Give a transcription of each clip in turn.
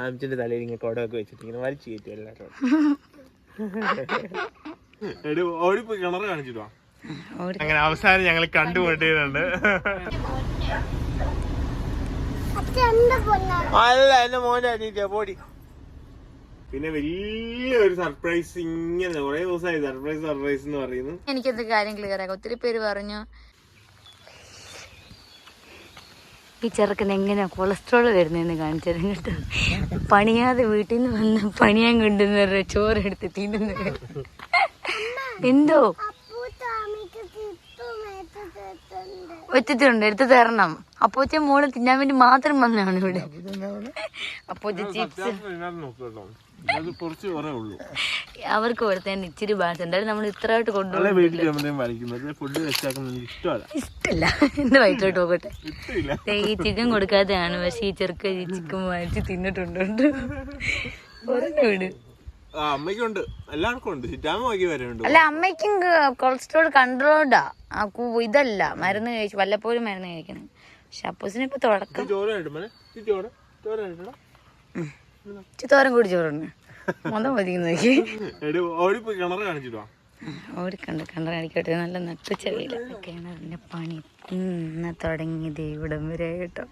ആമിച്ചിന്റെ തലയിൽ ഇങ്ങനെ കുടമൊക്കെ വെച്ചിട്ട് ഇങ്ങനെ വലിച്ചു കയറ്റും എല്ലാവരും ഓടിപ്പോയി കിണറ് കാണിച്ചിട്ടോ അങ്ങനെ അവസാനം ഞങ്ങൾ കണ്ടുമുട്ടിയിട്ടുണ്ട് അല്ല എന്റെ മോന്റെ അനീറ്റ പോടി. പിന്നെ വലിയൊരു സർപ്രൈസ് ഇങ്ങനെ കുറെ ദിവസമായി സർപ്രൈസ് സർപ്രൈസ് എന്ന് പറയുന്നു. എനിക്കെന്ത് കാര്യം ക്ലിയർ ആക്കാം? ഒത്തിരി പേര് പറഞ്ഞു. ഈ ചെറുക്കൻ എങ്ങനെയാ കൊളസ്ട്രോൾ വരുന്നതെന്ന് കാണിച്ചത് കേട്ടോ പണിയാതെ വീട്ടിൽ നിന്ന് വന്ന് പണിയാൻ കൊണ്ടുവന്ന ചോറെടുത്ത് തിന്നുന്നത്. എന്തോ? ഒറ്റത്തിലുണ്ട് എടുത്ത് തരണം. അപ്പോച്ച മോൾ തിന്നാൻ വേണ്ടി മാത്രം വന്നാണ് ഇവിടെ. അപ്പോച്ച ചിപ്സ്. അവർക്ക് കൊടുത്തതിന് ഇച്ചിരി ബാലൻസ് എന്തായാലും നമ്മൾ ഇത്രയായിട്ട് കൊണ്ടുപോകും. ഇഷ്ടമല്ല. ഇഷ്ടല്ല. എന്റെ വയറ്റിലോട്ട് പോകട്ടെ. ഈ ചിക്കൻ കൊടുക്കാതെയാണ് പക്ഷെ ഈ ചെറുക്ക ഈ ചിക്കൻ വാങ്ങിച്ച് തിന്നിട്ടുണ്ട്. വിട് അമ്മയ്ക്കുണ്ട്. എല്ലാവർക്കും ഉണ്ട്. അല്ല അമ്മയ്ക്കും കൊളസ്ട്രോൾ കൺട്രോൾഡാ ഇതല്ല. മരുന്ന് കഴിച്ചു വല്ലപ്പോഴും മരുന്ന് കഴിക്കണം. പക്ഷെ അപ്പോസിന് ഇപ്പൊ തുടക്കം ചോറ് കിട്ടും ചോറ്. ചോറ് കിട്ടണം ചിത്തോരം കൂടി ചോറുണ്ട് മൊത്തം മതിക്കുന്നു നോക്കി. എടി ഓടിപ്പോയി കിണർ കാണിച്ചിട്ടോ? ഓടിക്കണ്ട് കണ്ട കാണിക്കട്ടെ. നല്ല നട്ടുച്ചെളിയില്ല കിണറിന്റെ പണി ഇന്ന് തുടങ്ങി ഇവിടം വരെ കേട്ടോ.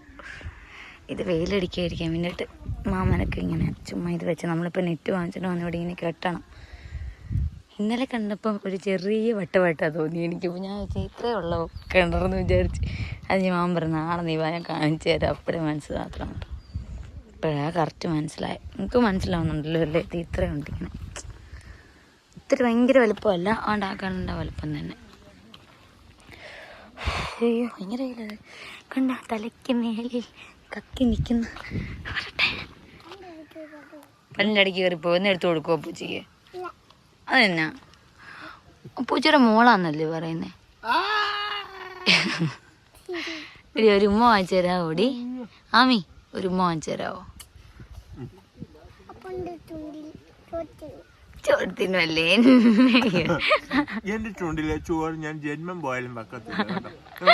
ഇത് വെയിലടിക്കാതിരിക്കാൻ വേണ്ടിയിട്ട് മാമനൊക്കെ ഇങ്ങനെ ചുമ്മാ ഇത് വെച്ച് നമ്മളിപ്പോൾ നെറ്റ് വാങ്ങിച്ചിട്ട് വന്ന് ഇവിടെ ഇങ്ങനെ കെട്ടണം. ഇന്നലെ കണ്ടപ്പോൾ ഒരു ചെറിയ വട്ടവട്ടാ തോന്നി എനിക്ക്. ഞാൻ ഇത്രേ ഉള്ളൂ കിണറെന്ന് വിചാരിച്ച്. അത് ഞാൻ മാമൻ പറഞ്ഞു നാളെ നീ വാ ഞാൻ കാണിച്ചു തരാം. അപ്പോഴേ മനസ്സിലാക്കണം ഇപ്പോഴാ കറക്റ്റ് മനസ്സിലായി. എനിക്ക് മനസ്സിലാവുന്നുണ്ടല്ലോ അല്ലേ? ഇത് ഇത്ര ഇങ്ങനെ ഇത്തിരി ഭയങ്കര വലുപ്പമല്ല. ആണ്ട് വലുപ്പം തന്നെ. അയ്യോ ഭയങ്കര കണ്ട തലയ്ക്ക് മേലിൽ കക്കി നിൽക്കുന്ന. വരട്ടെ. പല്ലിന്റെ അടിക്ക് കയറി പോയി എടുത്തു കൊടുക്കുമോ പൂച്ചയ്ക്ക്? അതെന്നാ? പൂച്ചയുടെ മോളാന്നല്ലേ പറയുന്നേ? ഒരു ഉമ്മ വാങ്ങിച്ചു തരാമോ ഓടി ആമി ഒരു ഉമ്മ വാങ്ങിച്ചു തരാമോ എന്റെ ചുണ്ടിലെ ചോറ് ഞാൻ ജന്മം പോയാലും വെക്കത്തില്ല കേട്ടോ.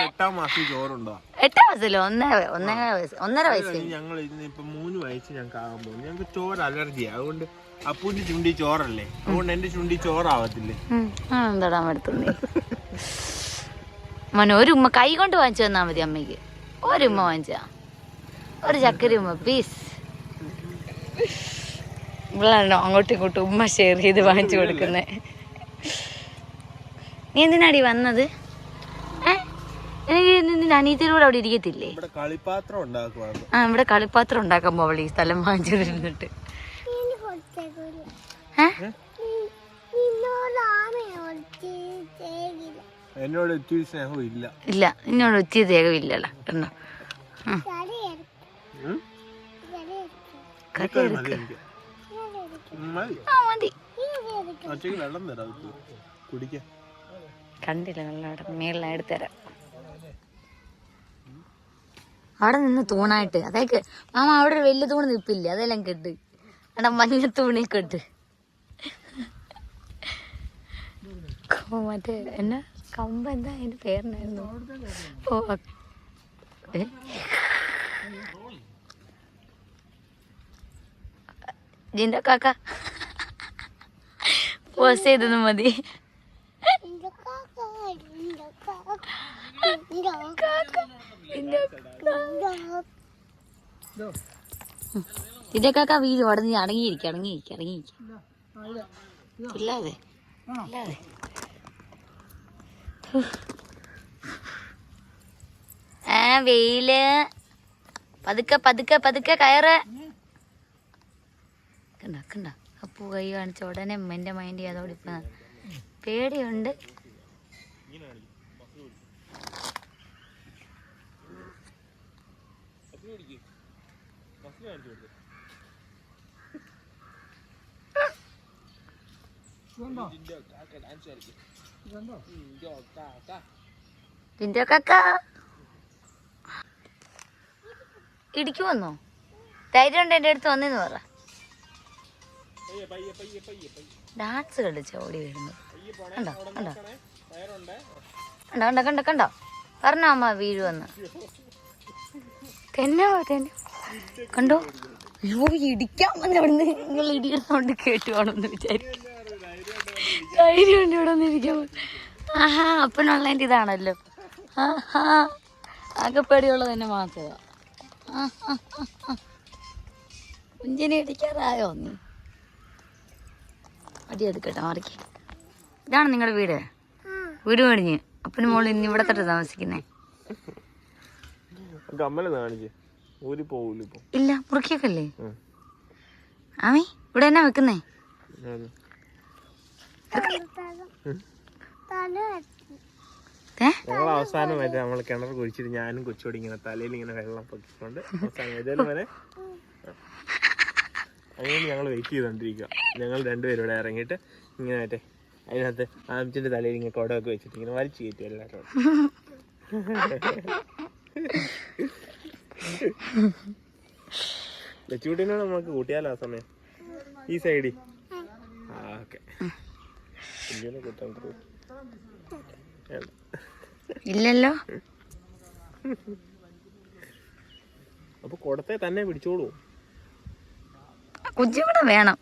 എട്ടാം മാസം ചോറുണ്ടോ? എട്ടാം വയസ്സിലോ ഒന്നര ഒന്നര വയസ്സ് ഒന്നര വയസ്സ്. ഞങ്ങൾ ഇന്ന് ഇപ്പൊ മൂന്ന് വയസ്സ് ഞങ്ങൾക്ക് ആകാൻ പോകും ഞങ്ങൾക്ക് ചോറ് അലർജിയാ. അതുകൊണ്ട് അപ്പൂന്റെ ചുണ്ടി ചോറല്ലേ? അതുകൊണ്ട് എന്റെ ചുണ്ടി ചോറാവത്തില്ലേ? എന്താടാ എടുത്തുന്നേ? മോനെ ഒരു ഉമ്മ കൈ കൊണ്ട് വാങ്ങിച്ചു തന്നാ മതി അമ്മയ്ക്ക്. ഒരു ഉമ്മ വാങ്ങിച്ചാ. ഒരു ചക്കര ഉമ്മ പ്ലീസ് ഇവളാണോ അങ്ങോട്ടും ഇങ്ങോട്ടും ഉമ്മ ഷെയർ ചെയ്ത് വാങ്ങിച്ചു കൊടുക്കുന്നത് നീ എന്തിനാടി വന്നത്? നിന്റെ അനീത്തിലൂടെ അവിടെ ഇരിക്കത്തില്ലേ? ആ ഇവിടെ കളിപ്പാത്രം ഉണ്ടാക്കാൻ പോവളെ ഈ സ്ഥലം വാങ്ങിച്ചിരുന്നിട്ട് എന്നോട് ഒത്തിരി സ്നേഹം ഇല്ല ഇല്ല എന്നോട് ഒത്തിരി ദേഹമില്ലല്ലോ കണ്ടോ? ഉം. ഉം? കറി വെള്ളം തരാം ഇത് കുടിക്കാൻ കണ്ടില്ല വെള്ളം അവിടെ മേളിലാണ് എടുത്തരാം അവിടെ നിന്ന് തൂണായിട്ട്. അതേക്ക് മാമ അവിടെ ഒരു വലിയ തൂണ് നിപ്പില്ലേ? അതെല്ലാം കെട്ട്. അവിടെ മഞ്ഞ തൂണി കെട്ട്. മറ്റേ എന്നാ? കമ്പ് എന്താ അതിന്റെ പേരിനായിരുന്നു ഓ ഏ? ജിന്റെ കാക്ക പോസ് ചെയ്തൊന്നും മതി ഇതിന്റെ കാക്ക വീട് അവിടെ നീ അടങ്ങിയിരിക്കും അടങ്ങിയിരിക്കും അടങ്ങിയിരിക്കും ഇല്ലാതെ ഇല്ലാതെ. ആ വെയിൽ. പതുക്കെ പതുക്കെ പതുക്കെ കയറ്. കണ്ട കണ്ട. അപ്പു കൈ കാണിച്ച ഉടനെ എന്റെ മൈൻഡ് ചെയ്യാതോടെ ഇപ്പൊ പേടിയുണ്ട്. ഇടിക്കുവന്നോ? ധൈര്യം ഉണ്ട് എന്റെ അടുത്ത് വന്നെന്ന് പറ. ഡാൻസ് കളിച്ച ഓടി വരുന്നു. കണ്ടോ കണ്ടോ? കണ്ടോ കണ്ടോ കണ്ടോ കണ്ടോ? പറഞ്ഞോ അമ്മ വീഴുവെന്ന് തന്നെ തന്നെ. കണ്ടോ? അയ്യോ ഇടിക്കാൻ വന്ന അവിടുന്ന് നിങ്ങൾ ഇടിയിടുന്നോണ്ട് സൗണ്ട് കേട്ടു കാണുമെന്ന് വിചാരിക്കും ധൈര്യം ഉണ്ട് ഇവിടെ വന്നിരിക്കാൻ ആഹാ അപ്പനുള്ളതിന്റെ ഇതാണല്ലോ. ആഹാ ആകെപ്പടിയുള്ളത് തന്നെ മാത്രമാ. കുഞ്ചിനെ ഇടിക്കാറായോ നീ? അടി എടുക്കട്ടെ മാറിക്ക്. ഇതാണ് നിങ്ങളുടെ വീട്? വീട് മേടിഞ്ഞ്. അപ്പന് മോളിൽ ഇന്ന് ഇവിടെ തൊട്ട് താമസിക്കുന്നേ ഇല്ല മുറുക്കിയൊക്കല്ലേ. ആമി ഇവിടെ എന്നാ വെക്കുന്നേ? അവസാനമായിട്ട് നമ്മൾ കിണർ കുഴിച്ചിട്ട് ഞാനും കൊച്ചോടി ഇങ്ങനെ തലയിൽ ഇങ്ങനെ വെള്ളം പൊക്കിക്കൊണ്ട് അവസാനം അങ്ങനെ ഞങ്ങൾ വെയിറ്റ് ചെയ്തുകൊണ്ടിരിക്കുക ഞങ്ങൾ രണ്ടുപേരും ഇവിടെ ഇറങ്ങിയിട്ട് ഇങ്ങനെ മറ്റേ അതിനകത്ത് ആമിച്ചിന്റെ തലയിൽ ഇങ്ങനെ കുടമൊക്കെ വെച്ചിട്ട് ഇങ്ങനെ വലിച്ചു കയറ്റി എല്ലാവരും ലച്ചുകുട്ടീനോട് നമുക്ക് കൂട്ടിയാലോ ആ സമയം? ഈ സൈഡിൽ ഓക്കെ കൂട്ടാൻ ഇല്ലല്ലോ. അപ്പൊ കുടത്തെ തന്നെ പിടിച്ചോളൂ. കുഞ്ഞിവിടെ വേണം.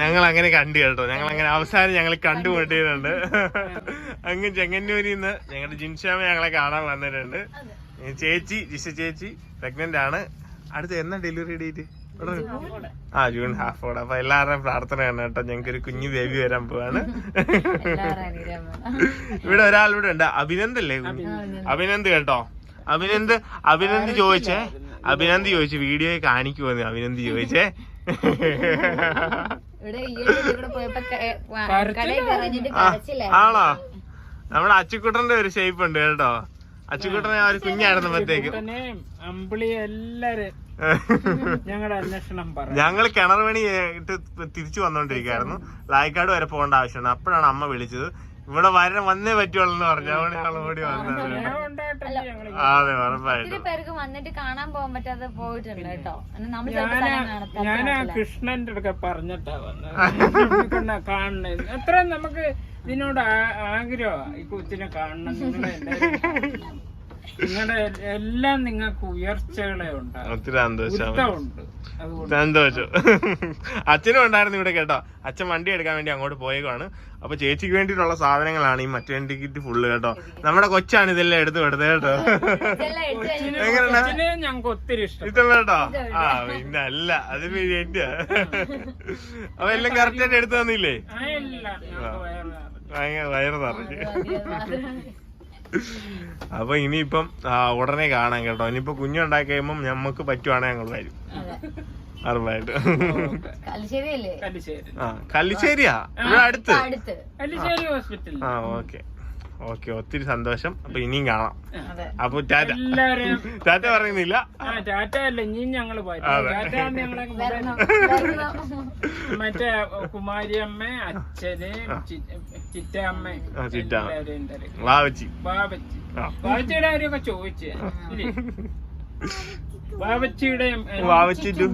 ഞങ്ങൾ അങ്ങനെ കണ്ടു കേട്ടോ. ഞങ്ങൾ അങ്ങനെ അവസാനം ഞങ്ങൾ കണ്ടുമുട്ടിയിട്ടുണ്ട്. അങ്ങ് ചെങ്ങന്നൂരിൽ നിന്ന് ഞങ്ങളുടെ ജിൻഷാമ ഞങ്ങളെ കാണാൻ വന്നിട്ടുണ്ട്. ചേച്ചി ജിഷ ചേച്ചി പ്രഗ്നന്റ് ആണ്. അടുത്ത് എന്നാ ഡെലിവറി ഡേറ്റ് ആ ജൂൺ ഹാഫ് ഓടെ. അപ്പൊ എല്ലാവരുടെയും പ്രാർത്ഥനയാണ് കേട്ടോ. ഞങ്ങൾക്ക് ഒരു കുഞ്ഞു ബേബി വരാൻ പോവാണ്. ഇവിടെ ഒരാൾ ഇവിടെ ഉണ്ട്. അഭിനന്ദ് അല്ലേ അഭിനന്ദ് കേട്ടോ. അഭിനന്ദ് അഭിനന്ദ് ചോദിച്ചേ. അഭിനന്ദ് ചോദിച്ചു വീഡിയോ കാണിക്കുമെന്ന് അഭിനന്ദ് ചോദിച്ചേ. ആണോ? നമ്മുടെ അച്ചുക്കുട്ടന്റെ ഒരു ഷേപ്പ് ഉണ്ട് കേട്ടോ. അച്ചുക്കുട്ടനെ ആ ഒരു കുഞ്ഞായിരുന്നപ്പോഴത്തേക്കും. ഞങ്ങൾ കിണർ പണി ഇട്ട് തിരിച്ചു വന്നോണ്ടിരിക്കായിരുന്നു. ലായ്ക്കാട് വരെ പോകേണ്ട ആവശ്യമാണ്. അപ്പോഴാണ് അമ്മ വിളിച്ചത്. ഇവിടെ വരാൻ വന്നേ പറ്റുള്ളൂ എന്ന് പറഞ്ഞു. അവിടെ ഞങ്ങൾ ഓടി വന്നത്. അതെ ഉറപ്പായിട്ടും. പേർക്ക് വന്നിട്ട് കാണാൻ പോകാൻ പറ്റാതെ പോയിട്ടുണ്ട് കേട്ടോ. നമ്മൾ ഞാൻ ആ കൃഷ്ണന്റെ അടുക്ക പറഞ്ഞിട്ടാ വന്നത് കാണണേ. എത്ര നമുക്ക് ഇതിനോട് ആഗ്രഹമാണ് ഈ കൊച്ചിനെ കാണണം. നിങ്ങളുടെ എല്ലാം നിങ്ങൾക്ക് ഉയർച്ചകളെ ഉണ്ടാകും സന്തോഷം. അച്ഛനും ഉണ്ടായിരുന്നു ഇവിടെ കേട്ടോ. അച്ഛൻ വണ്ടി എടുക്കാൻ വേണ്ടി അങ്ങോട്ട് പോയേക്കാണ് അപ്പൊ ചേച്ചിക്ക് വേണ്ടിയിട്ടുള്ള സാധനങ്ങളാണ് ഈ മറ്റേ ടിക്കറ്റ് ഫുള്ള് കേട്ടോ. നമ്മുടെ കൊച്ചാണ് ഇതെല്ലാം എടുത്തു കൊടുത്തത് കേട്ടോ. ഞങ്ങൾക്ക് ഒത്തിരി ഇഷ്ടം. ഇതല്ല കേട്ടോ ആ പിന്നെ അല്ല അത് വേണ്ടിയാ അപ്പൊ എല്ലാം കറക്റ്റ് ആയിട്ട് എടുത്തു തന്നില്ലേ. ഭയങ്കര വയറ് നിറഞ്ഞു. അപ്പൊ ഇനിയിപ്പം ആ, ഉടനെ കാണാം കേട്ടോ. ഇനിയിപ്പോ കുഞ്ഞുണ്ടാക്കി കഴിയുമ്പോ ഞമ്മക്ക് പറ്റുവാണെങ്കിൽ ഞങ്ങൾ വരും. അറിവായിട്ട് ആ കല്ലിശ്ശേരിയാ? ഇവിടെ അടുത്ത്? ആ ഓക്കെ. ഓക്കെ ഒത്തിരി സന്തോഷം. അപ്പൊ ഇനിയും കാണാം. അതെ. അപ്പൊ ടാറ്റ. ടാറ്റ പറയുന്നില്ല. ആ ടാറ്റ അല്ല ഇനിയും ഞങ്ങൾ മറ്റേ കുമാരിയമ്മ അച്ഛന് ചി- ചിറ്റമ്മ വാവച്ചി. ബാബച്ചി ബാബച്ചിയുടെ കാര്യമൊക്കെ ചോദിച്ചേ. ഇല്ലേ? ബാബച്ചിയുടെ ടു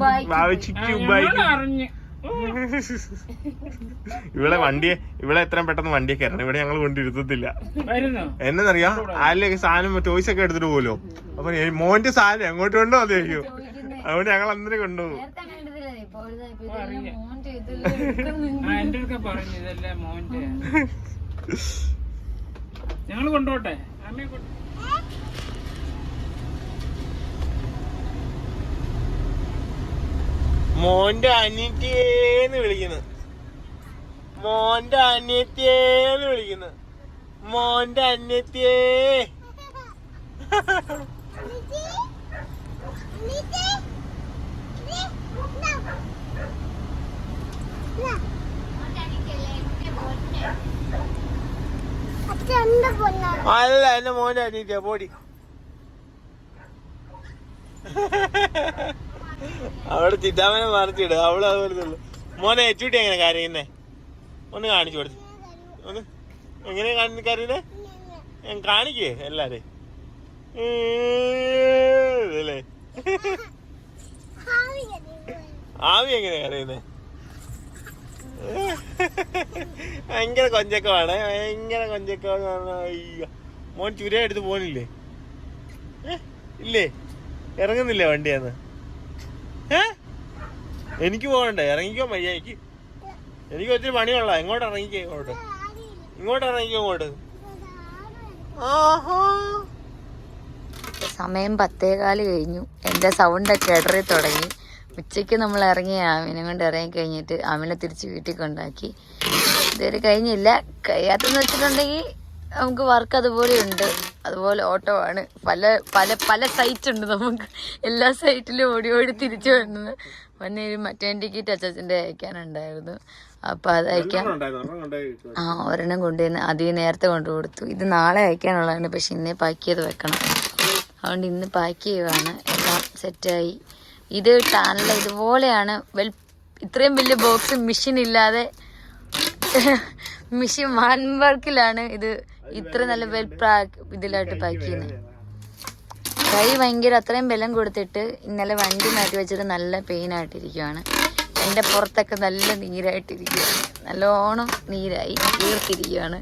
ബൈക്ക് അറിഞ്ഞ് ഇവിടെ വണ്ടിയെ ഇവിടെ എത്രയും പെട്ടെന്ന് വണ്ടിയെ കയറണം ഇവിടെ ഞങ്ങൾ കൊണ്ടിരുത്തത്തില്ല എന്നറിയാം ആരിലേക്ക് സാധനം ടോയ്സ് ഒക്കെ എടുത്തിട്ട് പോലോ അപ്പൊ മോന്റെ സാധനം എങ്ങോട്ട് കൊണ്ടോ അതായിരിക്കും അതുകൊണ്ട് ഞങ്ങൾ അന്നേരം കൊണ്ടുപോകും. നേരത്തെ അങ്ങനെ അമ്മയെ ഇപ്പൊ ഒരു ഇപ്പൊ ഓ, ഇതെല്ലാം അറിയാം. മോൻ ചെയ്തല്ലേ എടുക്കുന്നത്. ആ എന്റെ അടുക്ക പറഞ്ഞു ഇതല്ലേ മോന്റെ ഞങ്ങൾ കൊണ്ടോട്ടെ അമ്മയെ കൊണ്ട് മോന്റെ അനിയത്തിയേന്ന് വിളിക്കുന്നു. മോന്റെ അനിയത്തിയേന്ന് വിളിക്കുന്നു. മോന്റെ അനിയത്തിയേ. അല്ല എന്റെ മോന്റെ അനിയത്തിയാ. പോടി. അവിടെ ചിറ്റാമനെ മറിച്ചിട് അവൾ അതുപോലെ മോനെ ഏറ്റുട്ടി എങ്ങനെ കരയുന്നേ? ഒന്ന് കാണിച്ചു കൊടുത്തു. ഒന്ന്. എങ്ങനെ കാണി- കരയുന്നേ? കാണിക്കേ എല്ലാരെയും ആവി എങ്ങനെ കരയുന്നേ? ഭയങ്കര കൊഞ്ചക്കമാണ്. ഭയങ്കര കൊഞ്ചക്കമാണ് അയ്യോ. മോൻ ചുര എടുത്ത് ഏ? ഇല്ലേ? ഇറങ്ങുന്നില്ലേ വണ്ടിയാന്ന്? എനിക്ക് പോകണ്ട? ഇറങ്ങിക്കോ മര്യാദയ്ക്ക് എനിക്ക്. ഒത്തിരി പണിയുള്ള എങ്ങോട്ട് ഇറങ്ങിക്കോ ഇങ്ങോട്ട്. ഇങ്ങോട്ട് ഇറങ്ങിക്കോ ഇങ്ങോട്ട്. സമയം പത്തേകാൽ കഴിഞ്ഞു. എന്റെ സൗണ്ടൊക്കെ ഇടറി തുടങ്ങി. ഉച്ചയ്ക്ക് നമ്മൾ ഇറങ്ങി ആമിനെ കൊണ്ട് ഇറങ്ങി കഴിഞ്ഞിട്ട് ആമിനെ തിരിച്ച് വീട്ടിൽ കൊണ്ടാക്കി. ഇതുവരെ കഴിഞ്ഞില്ല. കഴിയാത്തെന്ന് വെച്ചിട്ടുണ്ടെങ്കിൽ നമുക്ക് വർക്ക് അതുപോലെ ഉണ്ട്. അതുപോലെ ഓട്ടോ ആണ്. പല പല പല സൈറ്റ് ഉണ്ട് നമുക്ക്. എല്ലാ സൈറ്റിലും ഓടി ഓടി തിരിച്ചു വരുന്നത്. പിന്നെ ഒരു മറ്റേ ടിക്കറ്റ് അച്ചാച്ചന്റെ അയക്കാനുണ്ടായിരുന്നു. അപ്പം അത് അയക്കാൻ ആ ഒരെണ്ണം കൊണ്ടുവന്ന് അതിന് നേരത്തെ കൊണ്ടു കൊടുത്തു ഇത് നാളെ അയക്കാനുള്ളതാണ് പക്ഷെ ഇന്നേ പാക്ക് ചെയ്ത് വെക്കണം. അതുകൊണ്ട് ഇന്ന് പാക്ക് ചെയ്യുവാണ്. എല്ലാം സെറ്റായി. ഇത് ടാനല ഇതുപോലെയാണ്. വെൽ ഇത്രയും വലിയ ബോക്സ് മെഷീൻ ഇല്ലാതെ മെഷീൻ വൺ വർക്കിലാണ് ഇത് ഇത്ര നല്ല വെൽ പാക്ക് ഇതിലായിട്ട് പാക്ക് ചെയ്യുന്നത്. കൈ ഭയങ്കര അത്രയും ബലം കൊടുത്തിട്ട് ഇന്നലെ വണ്ടി മാറ്റി വെച്ചിട്ട് നല്ല പെയിൻ ആയിട്ടിരിക്കുവാണ്. എന്റെ പുറത്തൊക്കെ നല്ല നീരായിട്ടിരിക്കുകയാണ് നല്ലോണം നീരായി തീർത്തിരിക്കുകയാണ്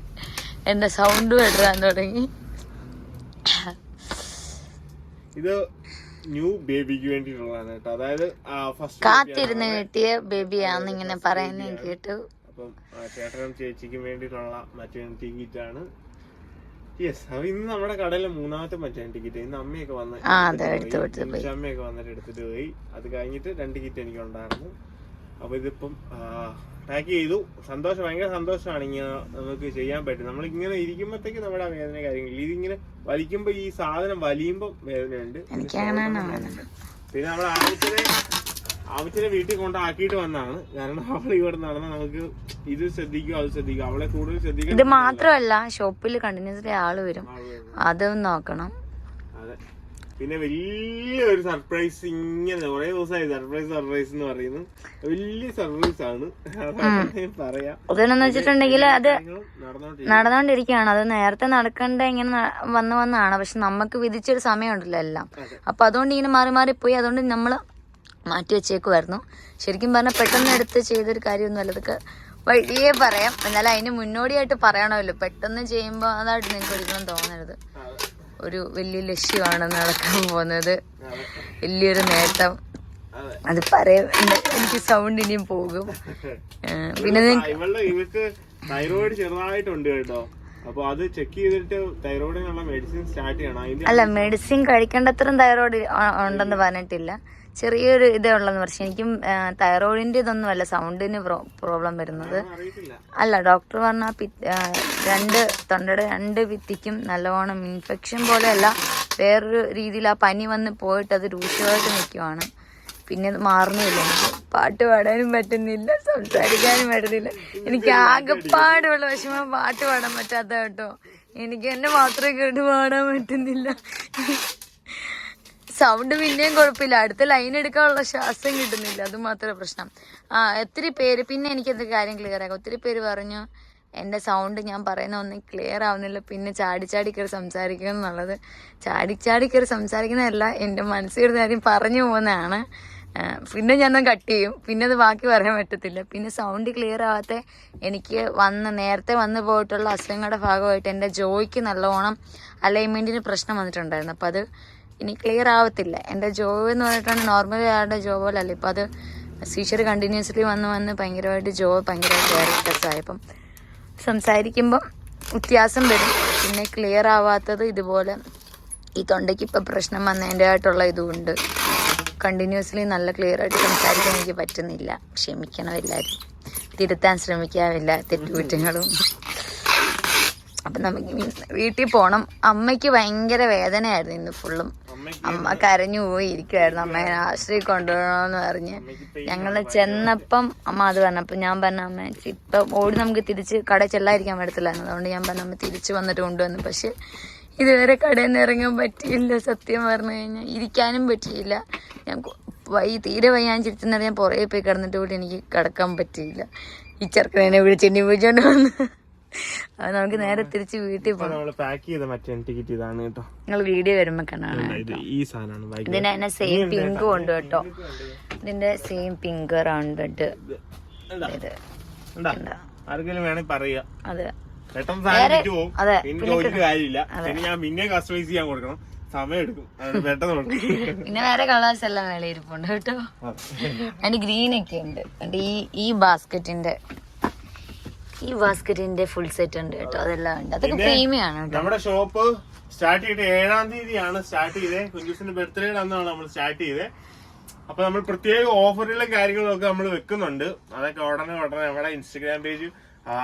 എന്റെ സൗണ്ട് വിടരാൻ തുടങ്ങി. ഇത് ന്യൂ ബേബിക്ക് വേണ്ടിയിട്ടുള്ളതാണ് കേട്ടോ. അതായത് കാത്തിരുന്ന് കിട്ടിയ ബേബിയാന്ന് ഇങ്ങനെ പറയുന്നത് കേട്ടു. അപ്പം ചേട്ടനും ചേച്ചിക്കും വേണ്ടിയിട്ടുള്ള മറ്റേ ആണ് യെസ് അപ്പൊ ഇന്ന് നമ്മുടെ കടയിലെ മൂന്നാമത്തെ ടിക്കറ്റ് ഇന്ന് അമ്മയൊക്കെ വന്ന ആ, അത് എടുത്ത് കൊടുത്ത് പോയി. അമ്മയൊക്കെ വന്നിട്ട് എടുത്തിട്ട് പോയി. അത് കഴിഞ്ഞിട്ട് രണ്ട് കിറ്റ് എനിക്ക് ഉണ്ടായിരുന്നു അപ്പൊ ഇതിപ്പം പാക്ക് ചെയ്തു. സന്തോഷം ഭയങ്കര സന്തോഷമാണ് ഇങ്ങനെ നമുക്ക് ചെയ്യാൻ പറ്റും നമ്മൾ ഇങ്ങനെ ഇരിക്കുമ്പോഴത്തേക്ക് നമ്മുടെ ആ വേദന കാര്യങ്ങൾ ഇതിങ്ങനെ വലിക്കുമ്പോ ഈ സാധനം വലിയുമ്പോ വേദനയുണ്ട്. അങ്ങനെയാണ് പിന്നെ നമ്മൾ ആവശ്യത്തെ ആവശ്യത്തെ വീട്ടിൽ കൊണ്ടാക്കിയിട്ട് വന്നാണ് കാരണം അവൾ ഇവിടെ നടന്ന നമുക്ക് ഇത് ശ്രദ്ധിക്കും അത് ശ്രദ്ധിക്കും. അവളെ കൂടുതൽ ശ്രദ്ധിക്കും ഇത് മാത്രമല്ല ഷോപ്പിൽ കണ്ടിന്യൂസ്ലി ആൾ വരും. അതും നോക്കണം. അതെ. പിന്നെ വലിയൊരു സർപ്രൈസ് ഇങ്ങനെ കുറെ ദിവസമായി സർപ്രൈസ് സർപ്രൈസ് എന്ന് പറയുന്നു. വലിയ സർപ്രൈസ് ആണ്. പറയാം. അതെന്നു വെച്ചിട്ടുണ്ടെങ്കിൽ അത് നടന്നോണ്ടിരിക്കാണ് നടന്നുകൊണ്ടിരിക്കുകയാണ് അത് നേരത്തെ നടക്കേണ്ട ഇങ്ങനെ വന്നു വന്ന് വന്നാണ്. പക്ഷെ നമുക്ക് വിധിച്ചൊരു സമയമുണ്ടല്ലോ എല്ലാം. അപ്പൊ അതുകൊണ്ട് ഇങ്ങനെ മാറി മാറി പോയി. അതുകൊണ്ട് നമ്മൾ മാറ്റി വെച്ചേക്കുമായിരുന്നു ശരിക്കും പറഞ്ഞാൽ പെട്ടെന്ന് എടുത്ത് ചെയ്തൊരു കാര്യമൊന്നുമല്ല ഇതൊക്കെ വഴിയേ പറയാം. എന്നാലും അതിന് മുന്നോടിയായിട്ട് പറയണമല്ലോ. പെട്ടെന്ന് ചെയ്യുമ്പോൾ അതായിട്ട് നിങ്ങൾക്ക് ഒരിക്കലും തോന്നരുത്. ഒരു വലിയ ലക്ഷ്യമാണ് നടക്കാൻ പോകുന്നത്. വലിയൊരു നേട്ടം. അതെ പറയാം എനിക്ക് സൗണ്ട് ഇനിയും പോകും. പിന്നെ തൈറോയിഡ് ചെറുതായിട്ടുണ്ട് കേട്ടോ. അത് ചെക്ക് ചെയ്തിട്ട് തൈറോയിഡിനുള്ള മെഡിസിൻ സ്റ്റാർട്ട് ചെയ്യണം. അല്ല മെഡിസിൻ കഴിക്കേണ്ടത്രയും തൈറോയിഡ് ഉണ്ടെന്ന് പറഞ്ഞിട്ടില്ല. ചെറിയൊരു ഇതേ ഉള്ളതെന്ന് പക്ഷെ എനിക്കും തൈറോയിഡിന്റെ ഇതൊന്നും അല്ല. സൗണ്ടിന് പ്രോബ്ലം വരുന്നത്. അല്ല ഡോക്ടർ പറഞ്ഞ രണ്ട് തൊണ്ടയുടെ രണ്ട് ഭിത്തിക്കും നല്ലവണ്ണം ഇൻഫെക്ഷൻ പോലെയല്ല. വേറൊരു രീതിയിൽ ആ പനി വന്ന് പോയിട്ട് അത് രൂക്ഷമായിട്ട് നിൽക്കുവാണ്. പിന്നെ അത് മാറുന്നില്ല. എനിക്ക് പാട്ട് പാടാനും പറ്റുന്നില്ല. സംസാരിക്കാനും പറ്റുന്നില്ല. എനിക്ക് ആകെപ്പാടുള്ള വിഷമം പാട്ട് പാടാൻ പറ്റാത്ത കേട്ടോ. എനിക്ക് എന്നെ മാത്രമേ കേട്ട് പാടാൻ പറ്റുന്നില്ല. സൗണ്ട് പിന്നെയും കുഴപ്പമില്ല അടുത്ത ലൈൻ എടുക്കാനുള്ള ശ്വാസം കിട്ടുന്നില്ല. അത് മാത്രമേ പ്രശ്നം. ആ ഒത്തിരി പേര് പിന്നെ എനിക്ക് എനിക്കത് കാര്യം ക്ലിയർ ആക്കാം. ഒത്തിരി പേര് പറഞ്ഞു എന്റെ സൗണ്ട് ഞാൻ പറയുന്ന ഒന്നും ക്ലിയർ ആവുന്നില്ല. പിന്നെ ചാടി ചാടി കയറി സംസാരിക്കുക എന്നുള്ളത്. ചാടി ചാടി കയറി സംസാരിക്കുന്നതല്ല എന്റെ മനസ്സിൽ കാര്യം പറഞ്ഞു പോകുന്നതാണ്. പിന്നെ ഞാൻ കട്ട് ചെയ്യും. പിന്നെ അത് ബാക്കി പറയാൻ പറ്റത്തില്ല. പിന്നെ സൗണ്ട് ക്ലിയർ ആവാത്ത എനിക്ക് വന്ന് നേരത്തെ വന്നു പോയിട്ടുള്ള അസുഖങ്ങളുടെ ഭാഗമായിട്ട് എന്റെ ജോയ്ക്ക് നല്ലോണം അലൈൻമെന്റിന് പ്രശ്നം വന്നിട്ടുണ്ടായിരുന്നു. അപ്പോൾ അത് ഇനി ക്ലിയർ ആവത്തില്ല. എന്റെ ജോബ് എന്ന് പറഞ്ഞിട്ടാണ് നോർമലി ആളുടെ ജോബ് പോലെ ഇപ്പോൾ ഇപ്പം അത് സീഷർ കണ്ടിന്യൂസ്ലി വന്ന് വന്ന് ഭയങ്കരമായിട്ട് ജോബ് ഭയങ്കരമായിട്ട് വേറെ ആയപ്പം സംസാരിക്കുമ്പം വ്യത്യാസം വരും. പിന്നെ ക്ലിയർ ആവാത്തത് ഇതുപോലെ ഈ തൊണ്ടയ്ക്ക് ഇപ്പം പ്രശ്നം വന്നതിന്റെ ആയിട്ടുള്ള കണ്ടിന്യൂസ്ലി നല്ല ക്ലിയർ ആയിട്ട് സംസാരിക്കാൻ എനിക്ക് പറ്റുന്നില്ല. ക്ഷമിക്കണം എല്ലാവരും. തിരുത്താൻ ശ്രമിക്കാമില്ല തെറ്റുകുറ്റങ്ങളും. അപ്പം നമുക്ക് മീൻസ് വീട്ടിൽ പോകണം അമ്മയ്ക്ക് ഭയങ്കര വേദനയായിരുന്നു ഇന്ന് ഫുള്ളും അമ്മ കരഞ്ഞു പോയി ഇരിക്കുമായിരുന്നു അമ്മേനെ ആശ്രയി കൊണ്ടുപോകണമെന്ന് പറഞ്ഞ്. ഞങ്ങൾ ചെന്നപ്പം അമ്മ അത് പറഞ്ഞപ്പം ഞാൻ പറഞ്ഞ അമ്മ ഇപ്പം ഓടി നമുക്ക് തിരിച്ച് കടയിൽ ചെല്ലാതിരിക്കാൻ പറ്റത്തില്ലായിരുന്നു അതുകൊണ്ട് ഞാൻ പറഞ്ഞ അമ്മ തിരിച്ച് വന്നിട്ട് കൊണ്ടുവന്നു. പക്ഷെ ഇതുവരെ കടയിൽ നിന്ന് ഇറങ്ങാൻ പറ്റിയില്ല സത്യം പറഞ്ഞു കഴിഞ്ഞാൽ ഇരിക്കാനും പറ്റിയില്ല. ഞാൻ വൈ തീരെ വയ്യാൻ ചിരിച്ചെന്നിട്ട് ഞാൻ പുറകെ പോയി കിടന്നിട്ട് കൂടി എനിക്ക് കിടക്കാൻ പറ്റിയില്ല. ഈ ചെറുക്കനെ വിളിച്ചെണ്ണി വിളിച്ചോണ്ട് വന്ന്. അത് നമുക്ക് നേരെ തിരിച്ച് വീട്ടിൽ പോകാം പാക്ക് ചെയ്ത മറ്റേ ടിക്കറ്റ് ഇതാണ് കേട്ടോ. നിങ്ങൾ വീഡിയോ വരുമ്പോ ഇത് ഈ സാധനമാണ് തന്നെ സെയിം പിങ്കും ഉണ്ട് കേട്ടോ. ഇതിന്റെ സെയിം പിങ്ക് റൗണ്ട് ബെഡ് ഇത് ആർക്കെങ്കിലും വേണമെങ്കിൽ പറയാ അത്. പെട്ടെന്ന് സാധനം പോകും കാര്യമില്ല. ഞാൻ പിന്നെ കസ്റ്റമൈസ് ചെയ്യാൻ കൊടുക്കണം. പിന്നെ വേറെ കളേഴ്സ് എല്ലാം വേളയിരിപ്പുണ്ട് കേട്ടോ. അതിന്റെ ഗ്രീൻ ഒക്കെ ഉണ്ട്. ഈ ഈ ബാസ്ക്കറ്റിന്റെ ഈ ബാസ്ക്കറ്റിന്റെ ഫുൾ സെറ്റ് ഉണ്ട് കേട്ടോ. അതെല്ലാം ഉണ്ട്. അതൊക്കെ പ്രീമിയം ആണ് കേട്ടോ. നമ്മുടെ ഷോപ്പ് സ്റ്റാർട്ട് ചെയ്തിട്ട് ഏഴാം തീയതിയാണ് സ്റ്റാർട്ട് ചെയ്തത് കുഞ്ചുസിന്റെ ബർത്ത്ഡേ അന്നാണ് നമ്മൾ സ്റ്റാർട്ട് ചെയ്തത് അപ്പൊ നമ്മൾ പ്രത്യേക ഓഫറുകളും കാര്യങ്ങളും ഒക്കെ നമ്മൾ വെക്കുന്നുണ്ട്. അതൊക്കെ ഉടനെ ഉടനെ നമ്മുടെ ഇൻസ്റ്റഗ്രാം പേജ്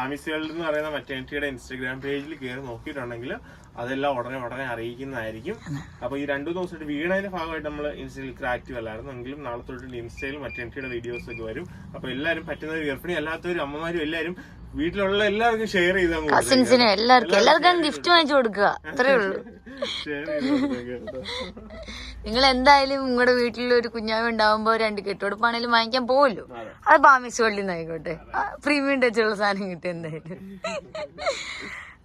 ആമിസ് വേൾഡ് എന്ന് പറയുന്ന മറ്റേണിറ്റിയുടെ ഇൻസ്റ്റഗ്രാം പേജിൽ കയറി നോക്കിയിട്ടുണ്ടെങ്കിൽ അതെല്ലാം ഉടനെ ഉടനെ അറിയിക്കുന്നതായിരിക്കും. അപ്പൊ ഈ രണ്ടു ദിവസമായിട്ട് വീണതിന്റെ ഭാഗമായിട്ട് നമ്മൾ ഇൻസ്റ്റയിൽ ആക്റ്റീവ് അല്ലായിരുന്നു. എങ്കിലും നാളെ തൊട്ട് ഇൻസ്റ്റയിൽ മറ്റേണിറ്റിയുടെ വീഡിയോസ് ഒക്കെ വരും. അപ്പൊ എല്ലാവരും പറ്റുന്നവർ ഗർഭിണി അല്ലാത്തവരും അമ്മമാരും എല്ലാവരും വീട്ടിലുള്ള എല്ലാവർക്കും ഷെയർ ചെയ്താൽ. കസിൻസിനും എല്ലാവർക്കും. എല്ലാവർക്കും ഗിഫ്റ്റ് വാങ്ങിച്ചു കൊടുക്കുക. അത്രേ ഉള്ളൂ. നിങ്ങൾ എന്തായാലും നിങ്ങളുടെ വീട്ടിൽ ഒരു കുഞ്ഞാവ് ഉണ്ടാവുമ്പോ രണ്ട് കെട്ടുകൊടുപ്പാണെങ്കിലും വാങ്ങിക്കാൻ പോവല്ലോ. അതെ. ബാമിസ് വള്ളി ആയിക്കോട്ടെ. പ്രീമിയം ടച്ചുള്ള സാധനം കിട്ടും എന്തായാലും.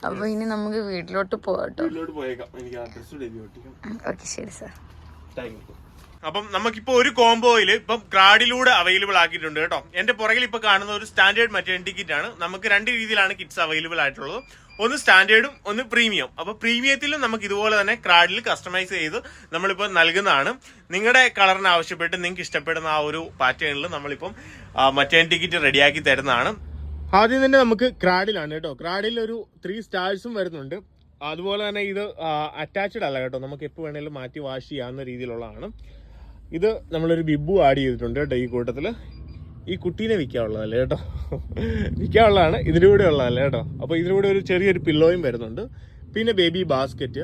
അപ്പൊ ഇനി നമുക്ക് വീട്ടിലോട്ട് പോകട്ടോ ഓക്കെ ശരി സാർ അപ്പം നമുക്കിപ്പോ ഒരു കോംബോയിൽ ഇപ്പം ക്രാഡിലൂടെ അവൈലബിൾ ആക്കിയിട്ടുണ്ട് കേട്ടോ. എന്റെ പുറകിൽ ഇപ്പൊ കാണുന്ന ഒരു സ്റ്റാൻഡേർഡ് മറ്റേണിറ്റി കിറ്റ് ആണ്. നമുക്ക് രണ്ട് രീതിയിലാണ് കിറ്റ്സ് അവൈലബിൾ ആയിട്ടുള്ളത്. ഒന്ന് സ്റ്റാൻഡേർഡും ഒന്ന് പ്രീമിയം അപ്പൊ പ്രീമിയത്തിലും നമുക്ക് ഇതുപോലെ തന്നെ ക്രാഡിൽ കസ്റ്റമൈസ് ചെയ്ത് നമ്മളിപ്പോൾ നൽകുന്നതാണ്. നിങ്ങളുടെ കളറിന് ആവശ്യപ്പെട്ട് നിങ്ങൾക്ക് ഇഷ്ടപ്പെടുന്ന ആ ഒരു പാറ്റേണിൽ നമ്മളിപ്പം മറ്റേണിറ്റി കിറ്റ് റെഡിയാക്കി തരുന്നതാണ്. ആദ്യം തന്നെ നമുക്ക് ക്രാഡിലാണ് കേട്ടോ. ക്രാഡിൽ ഒരു ത്രീ സ്റ്റാർസും വരുന്നുണ്ട്. അതുപോലെ തന്നെ ഇത് അറ്റാച്ച്ഡ് അല്ല കേട്ടോ. നമുക്ക് എപ്പോൾ വേണേലും മാറ്റി വാഷ് ചെയ്യാവുന്ന രീതിയിലുള്ളതാണ്. ഇത് നമ്മളൊരു ബിബു ആഡ് ചെയ്തിട്ടുണ്ട് കേട്ടോ ഈ കൂട്ടത്തിൽ ഈ കുട്ടീനെ വിൽക്കാനുള്ളതല്ല കേട്ടോ? വിൽക്കാനുള്ളതാണ് ഇതിലൂടെ ഉള്ളതല്ല കേട്ടോ? അപ്പോൾ ഇതിലൂടെ ഒരു ചെറിയൊരു പില്ലോയും വരുന്നുണ്ട്. പിന്നെ ബേബി ബാസ്ക്കറ്റ്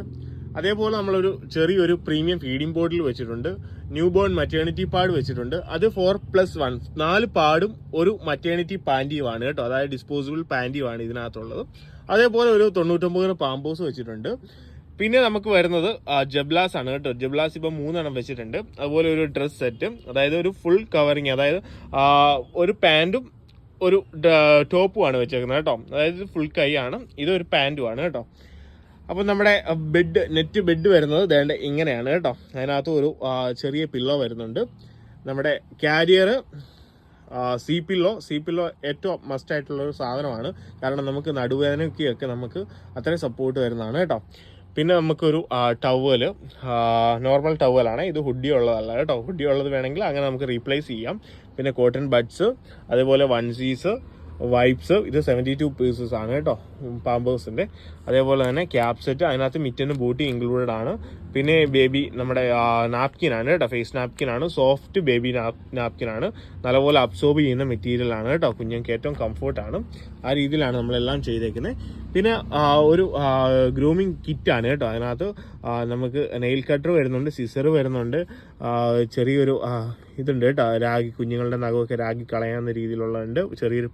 അതേപോലെ നമ്മളൊരു ചെറിയൊരു പ്രീമിയം ഫീഡിംഗ് ബോർഡിൽ വെച്ചിട്ടുണ്ട്. ന്യൂ ബോൺ മറ്റേണിറ്റി പാഡ് വെച്ചിട്ടുണ്ട്. അത് ഫോർ പ്ലസ് വൺ നാല് പാടും ഒരു മറ്റേണിറ്റി പാന്റിയുമാണ് കേട്ടോ. അതായത് ഡിസ്പോസിബിൾ പാന്റിയുമാണ് ഇതിനകത്തുള്ളത്. അതേപോലെ ഒരു തൊണ്ണൂറ്റൊമ്പത് പാമ്പോസ് വെച്ചിട്ടുണ്ട്. പിന്നെ നമുക്ക് വരുന്നത് ജബ്ലാസ് ആണ് കേട്ടോ. ജബ്ലാസ് ഇപ്പം മൂന്നെണ്ണം വെച്ചിട്ടുണ്ട്. അതുപോലെ ഒരു ഡ്രസ് സെറ്റ് അതായത് ഒരു ഫുൾ കവറിങ് അതായത് ഒരു പാന്റും ഒരു ടോപ്പുമാണ് വെച്ചേക്കുന്നത് കേട്ടോ. അതായത് ഫുൾ കൈ ആണ്. ഇതൊരു പാന്റുമാണ് കേട്ടോ. അപ്പം നമ്മുടെ ബെഡ് നെറ്റ് ബെഡ് വരുന്നത് ദേണ്ട ഇങ്ങനെയാണ് കേട്ടോ. അതിനകത്ത് ഒരു ചെറിയ പില്ലോ വരുന്നുണ്ട്. നമ്മുടെ carrier C pillow C pillow ഏറ്റവും മസ്റ്റ് ആയിട്ടുള്ള ഒരു സാധനമാണ്. കാരണം നമുക്ക് നടുവേദനയ്ക്കൊക്കെ നമുക്ക് അത്രയും സപ്പോർട്ട് വരുന്നതാണ് കേട്ടോ. പിന്നെ നമുക്കൊരു ടവൽ നോർമൽ ടവലാണ് ഇത് ഹുഡി ഉള്ളതല്ല കേട്ടോ. ഹുഡി ഉള്ളത് വേണമെങ്കിൽ അങ്ങനെ നമുക്ക് റീപ്ലേസ് ചെയ്യാം. പിന്നെ കോട്ടൺ ബഡ്സ് അതേപോലെ വൺസീസ് വൈപ്സ് ഇത് സെവന്റി ടു പീസസ് ആണ് കേട്ടോ പാമ്പേഴ്സിന്റെ അതേപോലെ തന്നെ ക്യാപ് സെറ്റ് അതിനകത്ത് മിറ്റനും ബൂട്ടി ഇൻക്ലൂഡഡ് ആണ്. പിന്നെ ബേബി നമ്മുടെ നാപ്കിൻ ആണ് കേട്ടോ ഫേസ് നാപ്കിൻ ആണ്. സോഫ്റ്റ് ബേബി നാപ്കിൻ ആണ്. നല്ലപോലെ അബ്സോർബ് ചെയ്യുന്ന മെറ്റീരിയൽ ആണ് കേട്ടോ കുഞ്ഞുങ്ങൾക്ക് ഏറ്റവും കംഫർട്ടാണ് ആ രീതിയിലാണ് നമ്മളെല്ലാം ചെയ്തേക്കുന്നത്. പിന്നെ ഒരു ഗ്രൂമിങ് കിറ്റാണ് കേട്ടോ അതിനകത്ത് നമുക്ക് നെയിൽ കട്ടർ വരുന്നുണ്ട് സിസർ വരുന്നുണ്ട്. ചെറിയൊരു ഇതുണ്ട് കേട്ടോ. രാഗി കുഞ്ഞുങ്ങളുടെ നഖമൊക്കെ രാഗി കളയാവുന്ന രീതിയിലുള്ളതുണ്ട്. ചെറിയൊരു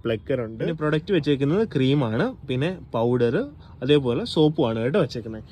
പിന്നെ പ്രൊഡക്റ്റ് വെച്ചേക്കുന്നത് ക്രീമാണ് പിന്നെ പൗഡർ അതേപോലെ സോപ്പുമാണ് കേട്ടോ വെച്ചേക്കുന്നത്.